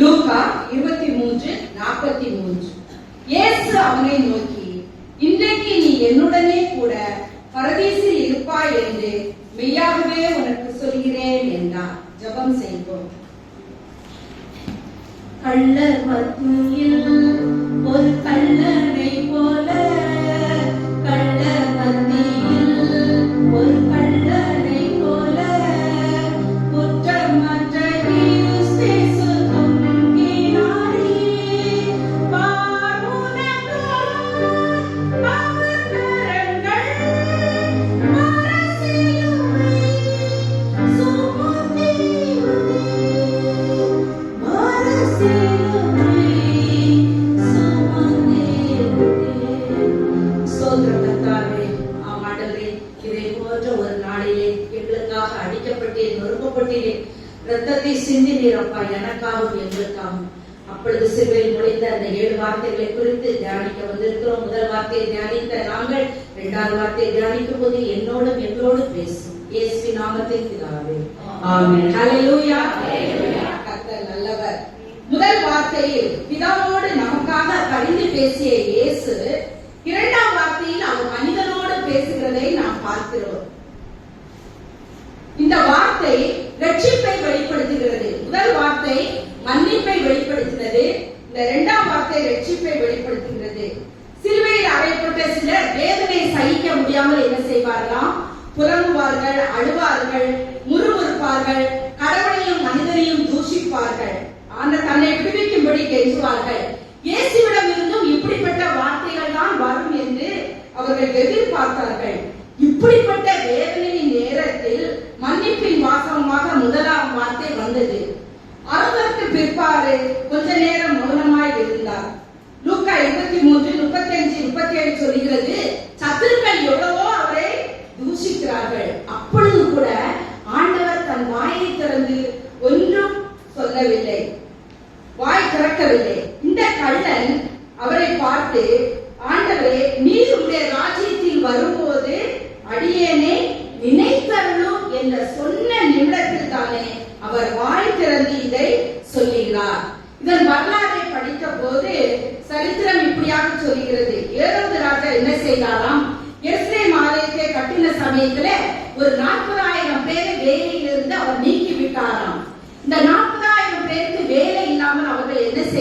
Luca இருபத்தி மூன்று நாற்பத்தி மூன்று. இயேசு அவனை நோக்கி இன்றைக்கு நீ என்னுடனே கூட பரதீசில் இருப்பாய் என்று மெய்யாகவே உனக்கு சொல்கிறேன் என்றார் ஜெபம் செய்வோம். கள்ளர் மத்தியில் ஒரு கள்ளர் முதல் பிதாவோடு நமக்காக பரிந்து பேசிய இயேசு இரண்டாம் வார்த்தையில் அவர் மனிதனோடு பேசுகிறதை நாம் பார்க்கிறோம். இந்த வார்த்தை ரட்சிப்பை வெளிப்படுத்துகிறது. முதல் வார்த்தை மன்னிப்பை வெளிப்படுத்தினது இந்த இரண்டாம் வார்த்தை ரட்சிப்பை வெளிப்படுத்துகிறது. சிலுவையில் அறையப்பட்ட சிலர் வேதனை சகிக்க முடியாமல் என்ன செய்வார்களாம்? புலம்புவார்கள் அழுவார்கள் முறுமுறுப்பார்கள் கடவுளையும் மனிதனையும் தூஷிப்பார்கள். அந்த தன்னை விடுவிக்கும்படி கெஞ்சுவார்கள் இயேசுவிடம் இருந்தும் இப்படிப்பட்ட வார்த்தைகள் தான் வரும் என்று அவர்கள் எதிர்பார்த்தார்கள். இப்படிப்பட்ட வேதனையின் நேரத்தில் மன்னிப்பின் வாசகமாக முதலாம் வார்த்தை வந்தது. அதற்கு பிற்பாடு கொஞ்ச நேரம் மௌனமாய் இருந்தார். லூக்கா இருபத்தி மூன்று முப்பத்தி அஞ்சு முப்பத்தி ஏழு சொல்கிறது சத்துருக்கள் எவ்வளவோ அவரை தூஷிக்கிறார்கள். அப்பொழுது கூட ஆண்டவர் தன் வாயை திறந்து ஒன்றும் சொல்லவில்லை. வாய் திறக்கவில்லை. இந்த கள்ளன் அவரை பார்த்து ஆண்டவரே நீர் உடைய ராஜ்யத்தில் வரும்போது அடியேனே நினைத்தருளும் என்ற சொன்ன நிமிடத்தில் தானே அவர் வாய் திறந்து இதை சொல்லுகிறார். இதன் வரலாறை படித்த போது சரித்திரம் இப்படியாக சொல்கிறது. ஏழாவது ராஜா என்ன செய்தாராம்? எஸ்ரேம் ஆலயத்தை கட்டின சமயத்துல ஒரு நாற்பதாயிரம் பேரை வேலையிலிருந்து அவர் நீக்கி விட்டாராம் இந்த நாற்பதாயிரம் பேருக்கு வேலை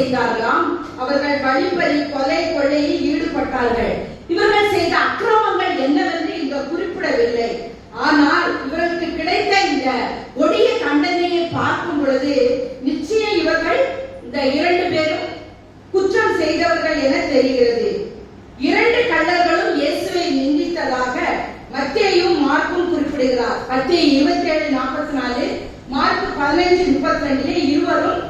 செய்தார்களாம். அவர்கள் வழிபறி கொலை கொள்ளையில் ஈடுபட்டார்கள். இவர்கள் செய்த அக்கிரமங்கள் என்னவென்று இங்க குறிப்பிடவில்லை. ஆனால் இவர்களுக்கு கிடைத்த இந்த கொடிய தண்டனையை பார்க்கும் பொழுது நிச்சயம் இவர்கள் இந்த இரண்டு பேரும் குற்றம் செய்தவர்கள் என தெரிகிறது. இரண்டு கள்ளர்களும் இயேசுவை நிந்தித்ததாக மத்தியையும் மார்க்கும் குறிப்பிடுகிறார். மத்திய இருபத்தி ஏழு நாற்பத்தி நாலு மார்க் பதினைஞ்சு முப்பத்தி ரெண்டுல இருவரும்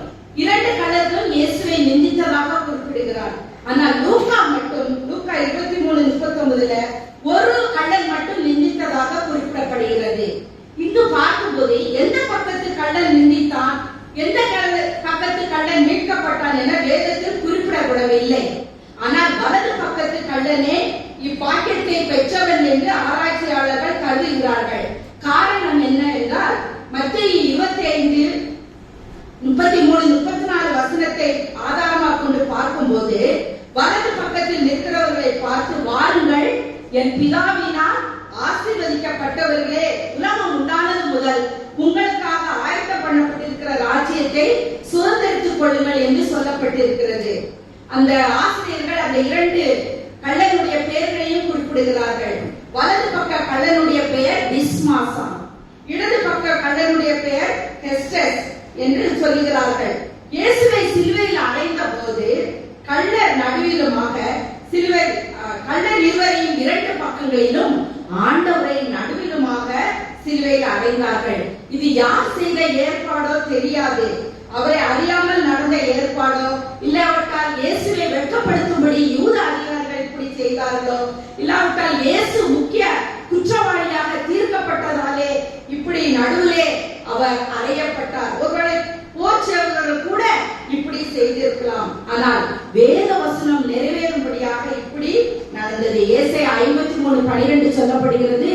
இரண்டு கள்ளர்களும் இயேசுவை நிந்தித்ததாக குறிப்பிடுகிறார். ஆனால் லூக்கா மட்டும் லூக்கா இருபத்தி மூணு முப்பத்தி ஒன்பதுல ஒரு கள்ளன் மட்டும் நிந்தித்ததாக குறிப்பிடப்படுகிறது. இங்கு பார்க்கும்போது எந்த பக்கத்து கள்ளன் நிந்தித்தான் எந்த பக்கத்து கள்ளன் மீட்கப்பட்டான் என வேதத்தில் குறிப்பிடப்படவில்லை. ஆனால் வலது பக்கத்து கள்ளனே இப்பாக்கியத்தை பெற்றவன் என்று ஆராய்ச்சியாளர்கள் கருதுகிறார்கள். காரணம் என்ன என்றால் மத்திய இருபத்தி ஐந்தில் முப்பத்தி மூணு முப்பத்தி நாலு வசனத்தை ஆதாரமாக கொண்டு பார்க்கும்போது வலது பக்கத்தில் நிற்கிறவர்களை பார்த்து வாருங்கள் என் பிதாவினால் ஆசீர்வதிக்கப்பட்டவர்களே உலகம் உண்டானது முதல். உங்களுக்காக ஆயத்தம் பண்ணப்பட்டிருக்கிற ராஜ்யத்தை சுதந்திரித்துக் கொள்ளுங்கள் என்று சொல்லப்பட்டிருக்கிறது. அந்த ஆசிரியர்கள் அந்த இரண்டு கள்ளனுடைய பெயர்களையும் குறிப்பிடுகிறார்கள். வலது பக்க கள்ளனுடைய பெயர் டிஸ்மாசா. இடது பக்க கள்ளனுடைய பெயர் ஹெஸ்டஸ் என்று சொல்லுகிறார்கள் இயேசுவை சிலுவையில் அடைந்த போது கள்ளர் நடுவிலுமாக சிலுவை அஹ், இருவரையும் இரண்டு பக்கங்களிலும் ஆண்டவரை நடுவிலுமாக சிலுவையில் அடைந்தார்கள். இது யார் செய்த ஏற்பாடோ தெரியாது. அவரை அறியாமல் நடந்த ஏற்பாடோ இல்லாவிட்டால் இயேசுவை வெட்கப்படுத்தும்படி யூத அதிகாரிகள் இப்படி செய்தார்களோ? இல்லாவிட்டால் இயேசு முக்கிய குற்றவாளியாக தீர்க்கப்பட்டதாலே இப்படி நடுவிலே அவர் அறையப்பட்டார். ஒருவேளை போச்சவர்கள் கூட இப்படி செய்திருக்கலாம். ஆனால் வேத வசனம் நிறைவேறும்படியாக இப்படி நடந்தது. ஏசை ஐம்பத்தி மூணு பனிரெண்டு சொல்லப்படுகிறது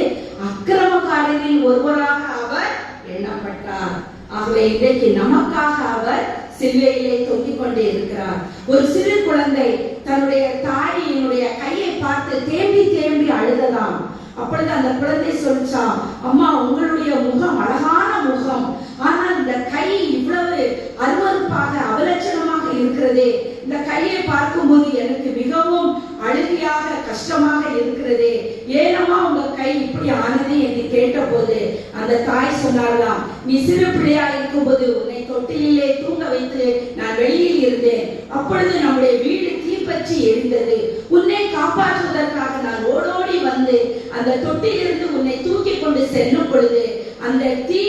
அக்கிரமக்காரரில் ஒருவராக அவர் எண்ணப்பட்டார். ஆகவே இன்றைக்கு நமக்காக அவர் சிலுவையிலே தொங்கிக் கொண்டே இருக்கிறார். ஒரு சிறு குழந்தை தன்னுடைய தாயினுடைய கையை பார்த்து தேம்பி தேம்பி அழுததாம். அப்பொழுது அந்த குழந்தை சொல்லிச்சா அம்மா உங்களுடைய முகம் அழகான முகம். ஆனால் இந்த கை இவ்வளவு அருவறுப்பாக அவலட்சணமாக இருக்கிறதே. இந்த கையை பார்க்கும்போது எனக்கு மிகவும் அழுகையாக கஷ்டமாக இருக்கிறதே. ஏனம்மா உங்க கை இப்படி ஆனது? என்று கேட்டபோது அந்த தாய் சொன்னார்களாம் நீ சிறு பிள்ளையா இருக்கும்போது உன்னை தொட்டிலே தூங்க வைத்து நான் வெளியில் இருந்தேன். அப்பொழுது நம்முடைய வீடு தீப்பற்றி எரிந்தது உன்னை காப்பாற்றுவதற்காக நான் ஓடோடி வந்து அந்த தொட்டிலிருந்து உன்னை தூக்கி கொண்டு செல்லும் பொழுது அந்த தீ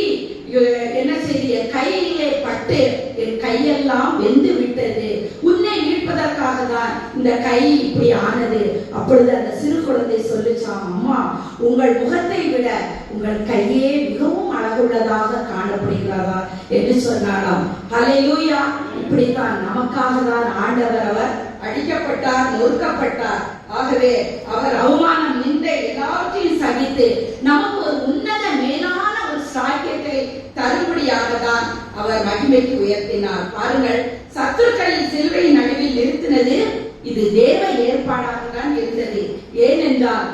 என்ன செய்து என் கையிலே பட்டு என் கையெல்லாம் வெந்து விட்டது. உன்னை மீட்பதற்காக தான் இந்த கை இப்படி ஆனது. அப்பொழுது அந்த சிறு குழந்தை சொல்லுச்சாம் அம்மா உங்கள் முகத்தை விட உங்கள் கையே மிகவும் அழகுள்ளதாக காணப்படுகிறதா? என்று சொன்னாராம் ஹalleluya. இப்படித்தான் நமக்காக தான் ஆண்டவர் அவர் அடிக்கப்பட்டார் நொறுக்கப்பட்டார். ஆகவே அவர் அவமானம் நிந்தை எல்லாவற்றையும் சகித்து நமக்கு ஒரு உன்னத மேலான ஒரு சாக்கியத்தை தரும்படியாக தான் அவர் மகிமைக்கு உயர்த்தினார். பாருங்கள் சத்துருக்களின் சிலுவை நடுவில் நிறுத்தினது இது தேவ ஏற்பாடாக தான் இருந்தது. ஏனென்றால்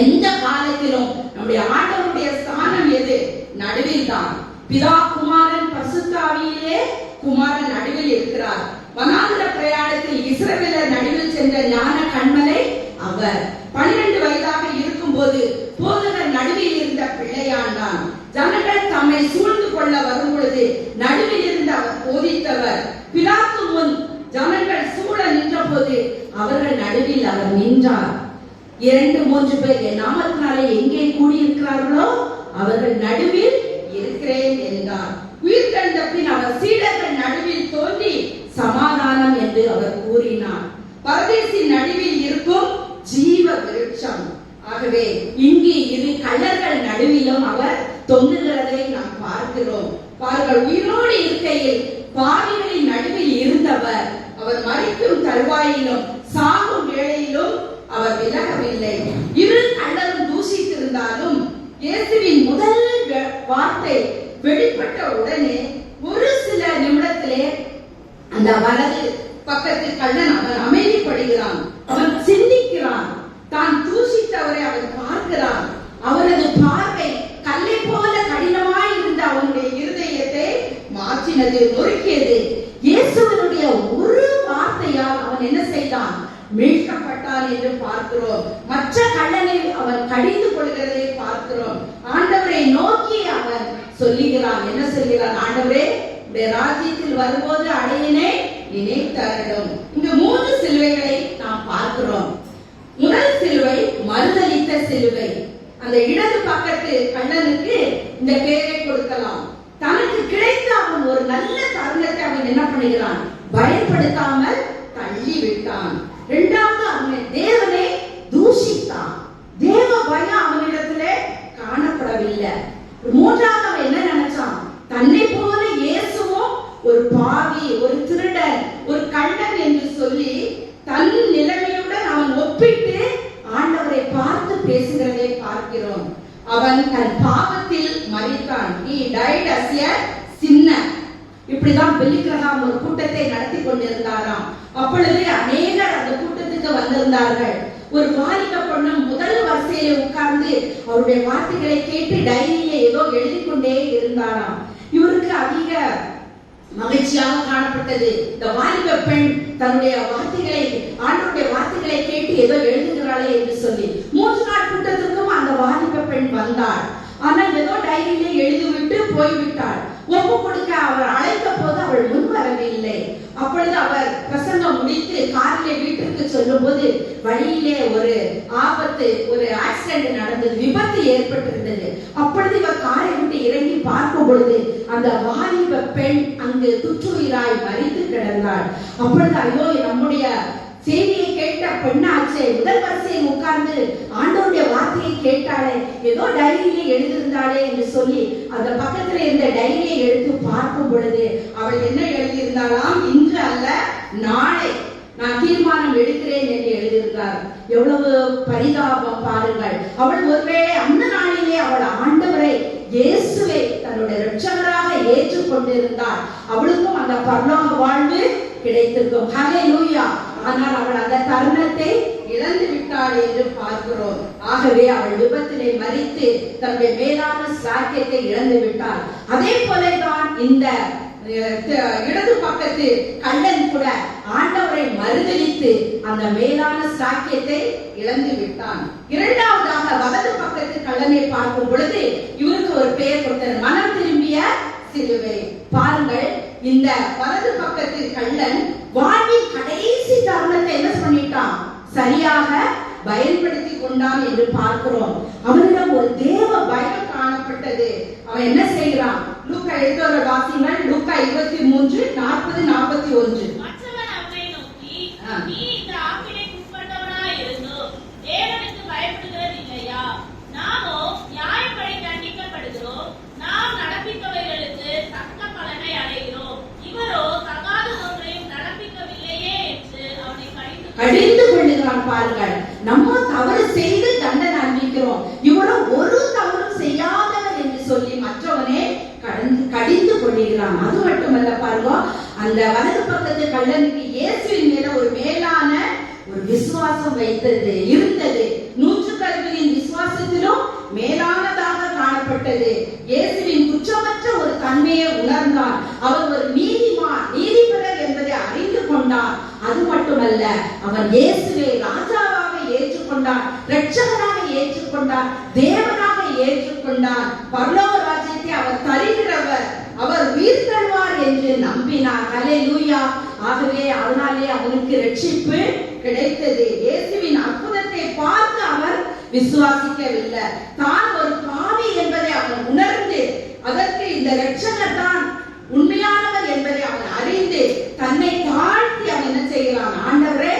எந்த காலத்திலும் நம்முடைய ஆண்டவருடைய ஸ்தானம் எது? நடுவில் தான் பிதா குமாரன் பசுத்தாவியிலே குமாரன் நடுவில் இருக்கிறார். வனாந்திர பிரயாணத்தில் இஸ்ரவேலர் நடுவில் சென்ற ஞான கண்மலை அவர். பன்னிரண்டு வயதாக இருக்கும் போது போதகர் நடுவில் இருந்த பிள்ளையாண்டான் ஜனங்கள் தம்மை சூழ்ந்து கொள்ள வரும் பொழுது நடுவில் இருந்த அவர் போதித்தவர். பிலாத்து முன் ஜனங்கள் சூழ நின்றபோது அவர்கள் நடுவில் அவர் நின்றார். இரண்டு மூன்று பேர் என் நாமத்தினாலே எங்கே கூடியிருக்கிறார்களோ அவர்கள் நடுவில் இருக்கிறேன் என்றார் உயிர் கண்ட பின் அவர் சீடர்கள் நடுவில் தோன்றி சமாதானம் என்று அவர் கூறினார் பரதேசின் நடுவில் இருக்கும் ஜீவ விருட்சம் ஆகவே இங்கு இரு கள்ளர்கள் நடுவிலும் அவர் தொங்குகிறதை நாம் பார்க்கிறோம் பாருங்கள் உயிரோடு இருக்கையில் பாவிகளின் நடுவில் இருந்தவர் அவர் மறிக்கும் தருவாயிலும் சாகும் வேளையிலும் அவர் விலகவில்லை இரு கள்ளரும் தூஷித்திருந்தாலும் இயேசுவின் முதல் வெ- வார்த்தை வெளிப்பட்ட உடனே ஒரு சில நிமிடத்திலே அந்த வலது பக்கத்து கள்ளன் அவன் அமைதிப்படுகிறான் அவன் சிந்திக்கிறான். தான் தூசித்தவரை அவன் பார்க்கிறான். அவரது பார்வை கல்லை போல கடினமாய் இருந்த அவனுடைய இருதயத்தை மாற்றினது நொறுக்கியது. இயேசுவனுடைய ஒரு வார்த்தையால் அவன் என்ன செய்தான்? மீட்கப்பட்டான் என்று பார்க்கிறோம். மற்ற கண்ணனை அவன் கடிந்து கொள்கிறதை பார்க்கிறோம். ஆண்டவரை நோக்கி அவன் சொல்லுகிறான். என்ன சொல்கிறான் ஆண்டவரே ராஜ்யத்தில் வரும்போது அடையினை நினைத்தரணும் இந்த மூன்று சிலுவைகளை நாம் பார்க்கிறோம். முதல் சிலுவை மறுதளித்த சிலுவை. அந்த இடது பக்கத்து கண்ணனுக்கு இந்த பேரை கொடுக்கலாம். தனக்கு கிடைத்த அவன் ஒரு நல்ல தருணத்தை அவன் என்ன பண்ணுகிறான் பயன்படுத்தாமல் தள்ளி விட்டான் இரண்டாவது அவன் தேவனை தூஷித்தான். தேவ பயம் அவனிடத்துல காணப்படவில்லை. மூன்றாவது அவன் என்ன நினைச்சான்? தன்னை போல இயேசுவும் ஒரு பாவி ஒரு திருடன் ஒரு கள்ளன் என்று சொல்லி தன் நிலைமையுடன் அவன் ஒப்பிட்டு ஆண்டவரை பார்த்து பேசுகிறதை பார்க்கிறோம் அவன் தன் பாவத்தில் மறித்தான் he died as a sinner இப்படிதான் பெல்லிகிரகாம் ஒரு கூட்டத்தை நடத்தி கொண்டிருந்தாராம். அப்பொழுது அநேகர் அந்த கூட்டத்துக்கு வந்திருந்தார்கள். ஒரு வாலிப பொண்ணு முதல் வரிசையில உட்கார்ந்து அவருடைய வார்த்தைகளை கேட்டு டைரியில ஏதோ எழுதி கொண்டே இருந்தாராம். இவருக்கு அதிக மகிழ்ச்சியாக காணப்பட்டது. இந்த வாலிப பெண் தன்னுடைய வார்த்தைகளை ஆண்டவருடைய வார்த்தைகளை கேட்டு ஏதோ எழுதுகிறாளே என்று சொல்லி மூன்று நாள் கூட்டத்துக்கும் அந்த வாலிப பெண் வந்தாள். ஆனால் ஏதோ டைரியிலே எழுதிவிட்டு போய்விட்டாள். ஒப்பு கொடுக்க அவர் அழைத்த போது அவள் முன் வரவில்லை அப்பொழுது அவர் பிரசங்கம் முடித்து காரிலே வீட்டிற்கு சொல்லும்போது வழியிலே ஒரு ஆபத்து ஒரு ஆக்சிடென்ட் நடந்தது விபத்து ஏற்பட்டிருந்தது. அப்பொழுது இவர் காரை விட்டு இறங்கி பார்க்கும் பொழுது அந்த வாலிப பெண் அங்கு துற்றுயிராய் மறித்து கிடந்தாள். அப்பொழுது ஐயோ நம்முடைய செய்தியை கேட்ட பெண்ணா வரிசை முதல் வரிசையில் உட்கார்ந்து ஆண்டவருடைய வார்த்தையை கேட்டாளே ஏதோ டைரியில எழுதியிருந்தாளே என்று சொல்லி அந்த பக்கத்துல இருந்த டைரியை எடுத்து பார்க்கும் பொழுது அவள் என்ன எழுதியிருந்தாளாம்? இன்று அல்ல நாளை நான் தீர்மானம் எடுக்கிறேன் என்று எழுதியிருந்தார். எவ்வளவு பரிதாபம் பாருங்கள். அவள் ஒருவேளை அந்த நாளிலே அவள் ஆண்டவரை இயேசுவை தன்னுடைய இரட்சகராக ஏற்றுக்கொண்டிருந்தாள் அவளுக்கும் அந்த பரலோக வாழ்வு கிடைத்திருக்கும். ஹalleluya ஆனால் அவள் அந்த தருணத்தை இழந்து விட்டாள் என்று பார்க்கிறோம். ஆகவே அவள் விபத்தினை மறித்து தன்னுடைய மேலான சாக்கியத்தை இழந்து விட்டாள் அதே போலதான் இந்த இடது பக்கத்து கள்ளன் கூட ஆண்டவரை மறுதளித்து அந்த மேலான சாக்கியத்தை இழந்து விட்டான் இரண்டாவதாக வலது பக்கத்து கள்ளனை பார்க்கும் பொழுது இவருக்கு ஒரு பெயர் கொடுத்தனர். மனம் திரும்பிய சிலுவை. பாருங்கள் இந்த வலது பக்கத்து கள்ளன் வாழ்வின் கடைசி தருணத்தை என்ன பண்ணிட்டான்? சரியாக பயன்படுத்தி கொண்டான் என்று பார்க்கிறோம். அவனிடம் ஒரு தேவ பயம் காணப்பட்டது. அவன் என்ன செய்கிறான்? லூக்கா எழுத்தோர வாசிங்கள் லூக்கா இருபத்தி மூன்று நாற்பது நாற்பத்தி ஒன்று மற்றவன் அவனை நோக்கி, ஆ. நீ இந்த ஆக்கினைக்குட்பட்டவனாய் இருந்தும் தேவனுக்கு பயப்படுகிறது இல்லையா? நாமோ நியாயப்படி தண்டிக்கப்படுகிறோம். நாம் நடப்பித்தவைகளுக்கு தக்க பலனை அடைகிறோம். இவரோ தகாத ஒன்றையும் நடப்பிக்கவில்லையே என்று அவனை கடிந்து கடிந்து கொள்ளுகிறான் பாருங்கள் நம்ம தவறு செய்து தண்டனை அனுபவிக்கிறோம் இவரோ ஒரு தவறும் செய்யாதவர் என்று சொல்லி மற்றவனே கடந்து கடிந்து கொள்ளுகிறான் அது மட்டுமல்ல பாருங்க அந்த வலது பக்கத்து கள்ளனுக்கு இயேசுவின் மேல ஒரு மேலான ஒரு விசுவாசம் வைத்தது இருந்தது நூற்று கல்வியின் விசுவாசத்திலும் மேலானதாக காணப்பட்டது இயேசுவின் குற்றமற்ற உடனே உணர்ந்தான் அவர் ஒரு நீதிமான் நீதிபரர் என்பதை அறிந்து கொண்டார். அது மட்டுமல்ல அவர் இயேசுவே ராஜாவாக ஏற்றுக்கொண்டான் இரட்சகராக ஏற்றுக்கொண்டான் தேவனாக ஏற்றுக்கொண்டான் பரலோக ராஜ்யத்தை அவர் தருகிறவர் அவர் உயிர் தருவார் என்று நம்பினார் ஹalleluya ஆகவே அதனாலே அவனுக்கு ரட்சிப்பு கிடைத்தது இயேசுவின் அற்புதத்தை பார்த்து அவர் விசுவாசிக்கவில்லை தான் ஒரு பாவி என்பதை அவன் உணர்ந்து அதற்கு இந்த இரட்சகர் தான் உண்மையானவர் என்பதை அவன் அறிந்து தன்னை தாழ்த்தி அவன் என்ன செய்கிறான் ஆண்டவரே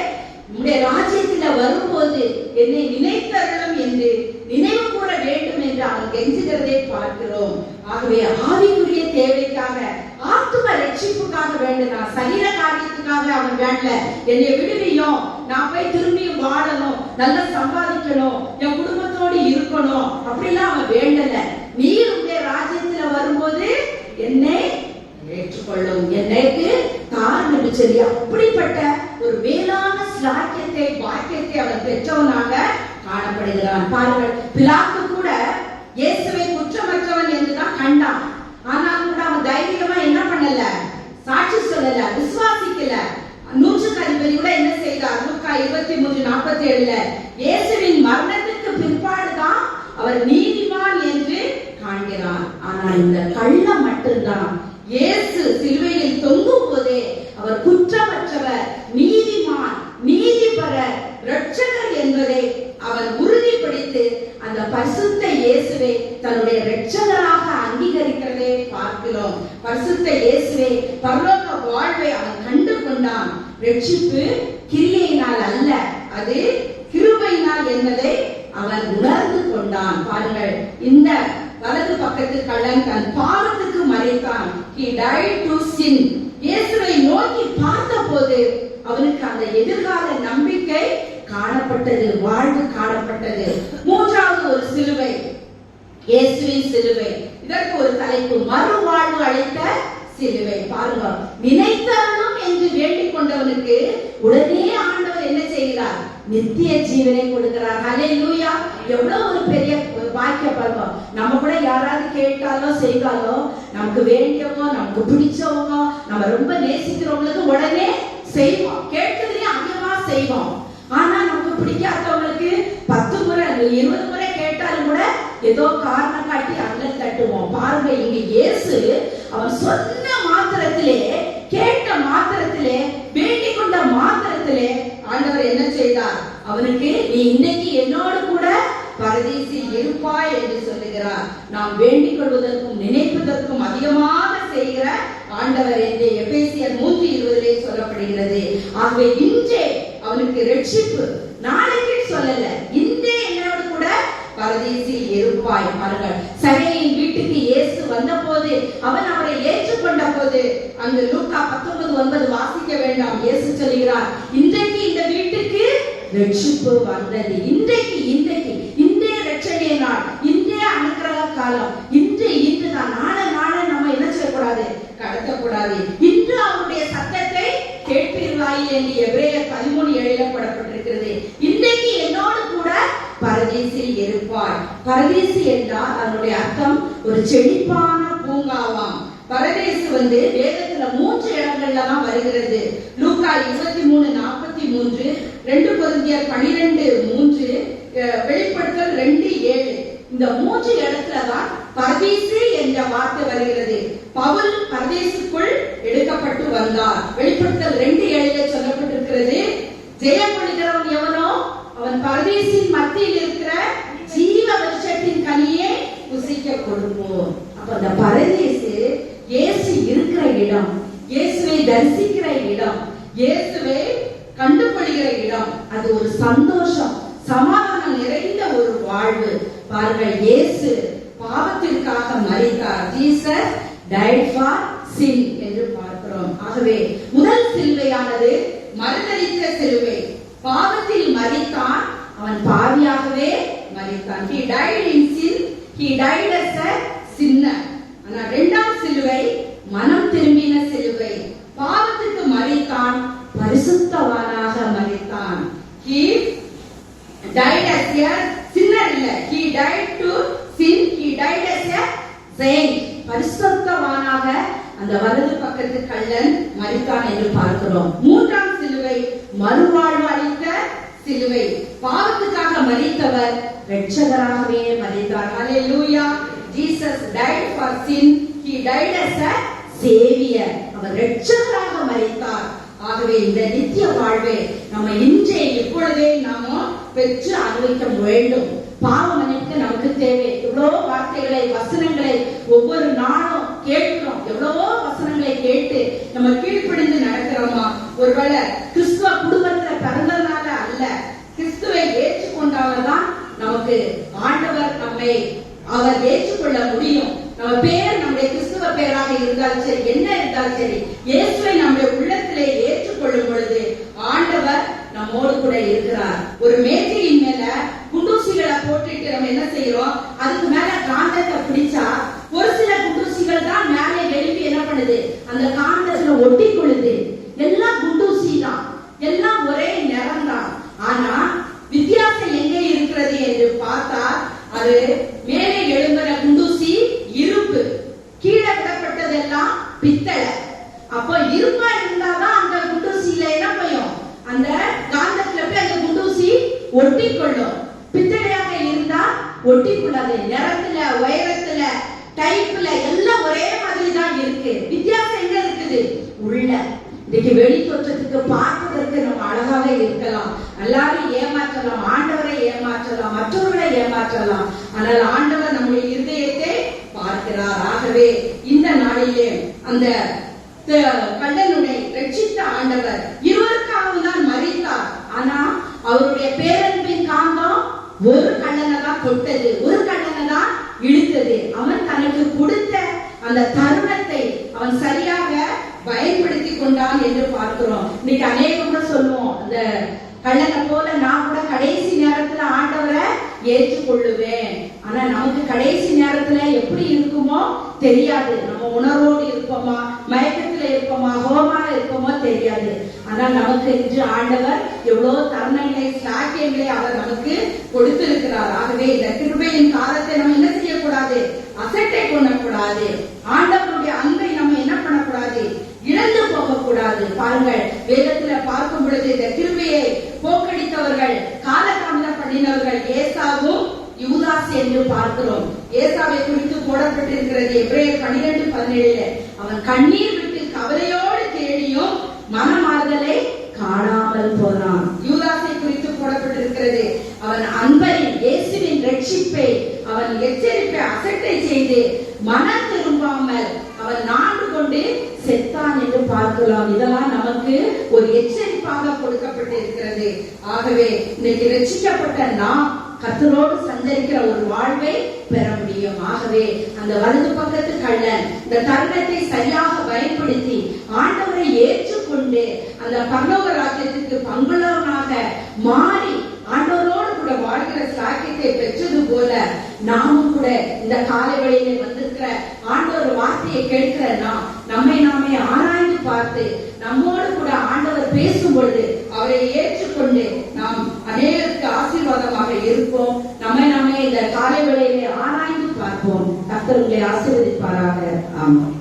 உம்முடைய ராஜ்யத்தில வரும்போது என்னை நினைத்தருளும் என்று நினைவு கூற வேண்டும் என்று அவன் கெஞ்சுகிறதை பார்க்கிறோம். ஆகவே ஆவிக்குரிய தேவைக்காக ஆத்தும ரட்சிப்புக்காக நான் சரீர காரியத்துக்காக அவன் வேண்டல. என்னை விடுவியும் நான் போய் திரும்பியும் வாழணும் நல்லா சம்பாதிக்கணும் என் குடும்பத்தோடு இருக்கணும் அப்படிலாம் அவன் வேண்டல நீ உங்களுடைய ராஜ்யத்துல வரும்போது என்னை ஏற்றுக்கொள்ளும் என்னைக்கு தாரும் என்று சொல்லி அப்படிப்பட்ட ஒரு மேலான ஸ்லாக்கியத்தை பாக்கியத்தை அவன் பெற்றவனாக காணப்படுகிறான் பாருங்கள் பிலாத்து கூட இயேசுவை குற்றமற்றவன் என்றுதான் கண்டான். ஆனால் கூட அவன் தைரியமா என்ன பண்ணல? சாட்சி சொல்லல விசுவாசிக்கல. நூற்று அதிபதி கூட என்ன செய்தார்? லூக்கா இருபத்தி மூன்று நாற்பத்தி ஏழுல இயேசுவின் மரணத்துக்கு பிற்பாடுதான் அவர் நீதிமான் என்று காண்கிறார். ஆனால் இந்த கள்ள மட்டும்தான். இயேசு சிலுவையில் தொங்கும் போதே அவர் குற்றமற்றவர் நீதிமான் நீதிபரர் இரட்சகர் என்பதை அவன் உறுதிப்படுத்தி அந்த பரிசுத்த இயேசுவை தன்னுடைய இரட்சகராக அங்கீகரிக்கிறதை பார்க்கிறோம். பரிசுத்த இயேசுவை பரலோக வாழ்வை அவன் கண்டு கொண்டான் ரட்சிப்பு கிரியையினால் அல்ல அது கிருபையினால் என்பதை அவன் உணர்ந்து கொண்டான். பாருங்கள் இந்த வலது பக்கத்து கள்ளன் தன் பாவத்துக்கு மறைத்தான். He died to sin. இயேசுவை நோக்கி பார்த்தபோது அவனுக்கு அந்த எதிர்கால நம்பிக்கை காணப்பட்டது வாழ்வு காணப்பட்டது. மூன்றாவது ஒரு சிலுவை இயேசுவின் சிலுவை. இதற்கு ஒரு தலைப்பு மறுவாழ்வு அளித்த சிலுவை. பாருங்க நினைத்தாலும் என்று வேண்டிக் கொண்டவனுக்கு உடனே ஆண்டவர் என்ன செய்கிறார்? நித்திய ஜீவனை கொடுக்கிறார். லூயா எவ்வளவு ஒரு பெரிய வாக்கிய பருவம் நம்ம கூட யாராவது கேட்டாலோ செய்தாலோ நமக்கு வேண்டியவங்க நமக்கு பிடிச்சவங்க நம்ம ரொம்ப நேசிக்கிறவங்களுக்கு உடனே செய்வோம். கேட்டதுலயே அதிகமா செய்வோம்? ஆனா நமக்கு பிடிக்காதவங்களுக்கு பத்து முறை இருபது முறை கேட்டாலும் கூட ஏதோ காரணம் காட்டி அல்லல் தட்டுவோம். பாருங்க இங்க இயேசு அவன் சொன்ன மாத்திரத்திலே கேட்ட மாத்திரத்திலே வேண்டிக் கொண்ட மாத்திரத்திலே ஆண்டவர் என்ன செய்தார்? அவனுக்கு நீ இன்னைக்கு என்னோடு கூட பரதேசில் இருப்பாய் என்று சொல்லுகிறார். நாம் வேண்டிக் கொள்வதற்கும் நினைப்பதற்கும் அதிகமாக செய்கிற ஆண்டவர் என்று எபேசியர் நூத்தி இருபதிலே சொல்லப்படுகிறது. ஆகவே இன்றே அவங்களுக்கு ரட்சிப்பு. நாளைக்கு சொல்லல. இன்றே என்னோடு கூட பரதேசில் இருப்பாய் பாருங்கள் சகையின் வீட்டுக்கு இயேசு வந்த போது அவன் அவரை ஏற்றுக்கொண்ட போது அங்கு லூக்கா பத்தொன்பது ஒன்பது வாசிக்க வேண்டாம். இயேசு சொல்கிறார் இன்றைக்கு இந்த வீட்டுக்கு ரட்சிப்பு வந்தது. இன்றைக்கு இன்றைக்கு இன்றைய ரட்சணைய நாள். இன்றைய அனுக்கிரக காலம். இன்று இன்று தான் நாளை நாளை நம்ம என்ன செய்யக்கூடாது? கடத்தக்கூடாது. கேட்பீர்களாய் என்று எவ்ரேய பதிமூணு எழுதப்படப்பட்டிருக்கிறது இன்றைக்கு என்னோடு கூட பரதேசில் இருப்பார். பரதேசி என்றால் அதனுடைய அர்த்தம் ஒரு செழிப்பான பூங்காவாம். பரதேசு வந்து வேதத்துல மூன்று இடங்கள்ல தான் வருகிறது. லூக்கா இருபத்தி மூணு நாற்பத்தி மூன்று ரெண்டு பொருந்தியர் பனிரெண்டு மூன்று வெளிப்படுத்தல் ரெண்டு ஏழு. இந்த மூன்று இடத்துல தான் பரதேசு என்ற வார்த்தை வருகிறது. பவுல் பரதேசுக்குள் எடுக்கப்பட்டு வந்தார். வெளிப்படுத்தல் ரெண்டு ஏழில சொல்லப்பட்டிருக்கிறது. ஜெயம் கொள்கிறவன் எவனோ அவன் பரதேசின் மத்தியில் இருக்கிற ஜீவ வருஷத்தின் கனியை புசிக்க கொடுப்போம். அப்ப அந்த பரதேசு இயேசு இருக்கிற இடம் இயேசுவை தரிசிக்கிற இடம் இயேசுவை கண்டுபிடிக்கிற இடம். அது ஒரு சந்தோஷம். சமாதானம் பாருங்கள் இயேசு பாவத்திற்காக மரித்தார் ஜீசஸ் டைட் ஃபார் சின் என்று பார்க்கிறோம் ஆகவே முதல் சிலுவையானது மறுதளித்த சிலுவை பாவத்தில் மரித்தான் அவன் பாவியாகவே மரித்தான் he died in sin he died as a sinner ஆனா இரண்டாம் சிலுவை மனம் திரும்பின சிலுவை பாவத்துக்கு மரித்தான் பரிசுத்தவானாக மரித்தான் he died as a sinner இல்ல he died to sin he died as a saint பரிசுத்தவானாக அந்த வலது பக்கத்து கள்ளன் மறித்தான் என்று பார்க்கிறோம். மூன்றாம் சிலுவை மறுவாழ்வு அளித்த சிலுவை. பாவத்துக்காக மறித்தவர் ரட்சகராகவே மறித்தார். ஹalleluya Jesus died for sin. He died as a அவர் ரட்சகராக மறித்தார். ஆகவே இந்த நித்திய வாழ்வை நம்ம இன்றே இப்பொழுதே நாம பெற்று அனுபவிக்க வேண்டும். பாவ மன்னிப்பு நமக்கு தேவை. இவ்வளோ வார்த்தைகளை வசனங்களை ஒவ்வொரு நாளும் கேட்கிறோம். எவ்வளவோ வசனங்களை கேட்டு நம்ம கீழ்ப்படிந்து நடக்கிறோமா? ஒருவேளை கிறிஸ்துவ குடும்பத்துல பிறந்ததுனால அல்ல கிறிஸ்துவை ஏற்றுக்கொண்டால்தான் நமக்கு ஆண்டவர் நம்மை அவர் ஏற்றுக்கொள்ள முடியும். நம்ம பேர் நம்முடைய கிறிஸ்துவ பேராக இருந்தாலும் சரி என்ன இருந்தாலும் சரி இயேசுவை நம்முடைய உள்ளத்திலே ஏற்றுக்கொள்ளும் பொழுது ஆண்டவர் நம்மோடு கூட இருக்கிறார். ஒரு மேஜையின் மேல குண்டூசிகளை போட்டுட்டு நம்ம என்ன செய்யறோம்? அதுக்கு மேல காந்தத்தை பிடிச்சா ஒரு சில குண்டூசிகள் தான் மேலே எழுப்பி என்ன பண்ணுது அந்த காந்தத்துல ஒட்டி கொள்ளுது எல்லாம் குண்டூசி தான் எல்லாம் ஒரே நிறம் தான் ஆனா வித்தியாசம் எங்கே இருக்கிறது என்று பார்த்தால் அது மேலே எழும்புற குண்டூசி இரும்பு கீழே விடப்பட்டதெல்லாம் பித்தளை. அப்போ இரும்பா இருந்தாதான் அந்த குண்டூசியில என்ன பயம்? அந்த காந்தத்துல போய் அந்த குண்டூசி ஒட்டி கொள்ளும் பித்தளையாக இருந்தா ஒட்டி கொள்ளாது நிறத்துல உயரத்துல டைப்ல எல்லாம் ஒரே மாதிரி தான் இருக்கு. வித்தியாசம் எங்க இருக்குது? உள்ள. இன்னைக்கு வெளி தோற்றத்துக்கு பார்க்க நம்ம அழகாக இருக்கலாம் எல்லாரும் ஏமாற்றலாம் ஆண்டவரை ஏமாற்றலாம் மற்றவர்களை ஏமாற்றலாம் ஆனால் ஆண்டவர் நம்முடைய இருதயத்தை பார்க்கிறார் ஆகவே இந்த நாளிலே அந்த த- கள்ளனுடைய ரட்சித்த ஆண்டவர் இருவருக்காகவும் தான் மறித்தார் ஆனா அவருடைய பேரன்பின் காந்தம் ஒரு கள்ளனை தான் தொட்டது ஒரு கள்ளனை தான் இழுத்தது. அவன் தனக்கு கொடுத்த அந்த தருணத்தை அவன் சரியாக பயன்படுத்தி கொண்டான் என்று பார்க்கிறோம். இன்னைக்கு அநேகம் கூட சொல்லுவோம் அந்த கள்ளனை போல நான் கூட கடைசி நேரத்துல ஆண்டவரை ஏற்றுக்கொள்ளுவேன். ஆனா நமக்கு கடைசி நேரத்துல எப்படி இருக்குமோ தெரியாது. நம்ம உணர்வோடு இருப்போமா? மயக்கத்துல இருப்போமா? கோமா இருப்போமோ தெரியாது. ஆனா நமக்கு இன்று ஆண்டவர் எவ்வளவு தருணங்களை சாக்கியங்களை அவர் நமக்கு கொடுத்திருக்கிறார் ஆகவே இந்த கிருபையின் காலத்தை நம்ம என்ன செய்யக்கூடாது அசட்டை கொள்ளக்கூடாது ஆண்டவருடைய அன்பை நம்ம என்ன பண்ணக்கூடாது கூடாது பாருங்கள் வேதத்துல பார்க்கும் பொழுது இந்த கிருமையை போக்கடித்தவர்கள் காலதாமதம் பண்ணினவர்கள் ஏசாவும் யூதாஸ் என்று பார்க்கிறோம். ஏசாவை குறித்து போடப்பட்டிருக்கிறது எப்ரேயர் பனிரெண்டு பதினேழுல. அவன் கண்ணீர் விட்டு கவலையோடு தேடியும் மனமாறுதலை காணாமல் போனான். யூதாசை குறித்து போடப்பட்டிருக்கிறது. அவன் அன்பரின் இயேசுவின் ரட்சிப்பை அவன் எச்சரிப்பை அசட்டை செய்து மனம் திரும்பாமல் அவன் நாடு கொண்டு செத்தான் என்று பார்க்கலாம். இதெல்லாம் நமக்கு ஒரு எச்சரிப்பாக கொடுக்கப்பட்டிருக்கிறது. ஆகவே இன்னைக்கு ரட்சிக்கப்பட்ட நாம் கத்தரோடு சந்தரிக்கிற ஒரு வாழ்வை பெற முடியும். ஆகவே அந்த வலது பக்கத்து கள்ளன் இந்த தருணத்தை சரியாக பயன்படுத்தி ஆண்டவரை ஏற்றுக்கொண்டு அந்த பரலோக ராஜ்யத்துக்கு பங்குள்ளவனாக மாறி சாக்கியத்தை பெற்றது போல நாமும் கூட இந்த காலை வழியிலே வந்திருக்கிற ஆண்டவர் வார்த்தையை கேட்கிற நாம் நம்மை நாமே ஆராய்ந்து பார்த்து நம்மோடு கூட ஆண்டவர் பேசும் பொழுது அவரை ஏற்றுக்கொண்டு நாம் அநேகருக்கு ஆசீர்வாதமாக இருப்போம். நம்மை நாமே இந்த காலை வேளையிலே ஆராய்ந்து பார்ப்போம். கர்த்தர் உங்களை ஆசீர்வதிப்பாராக. ஆமாம்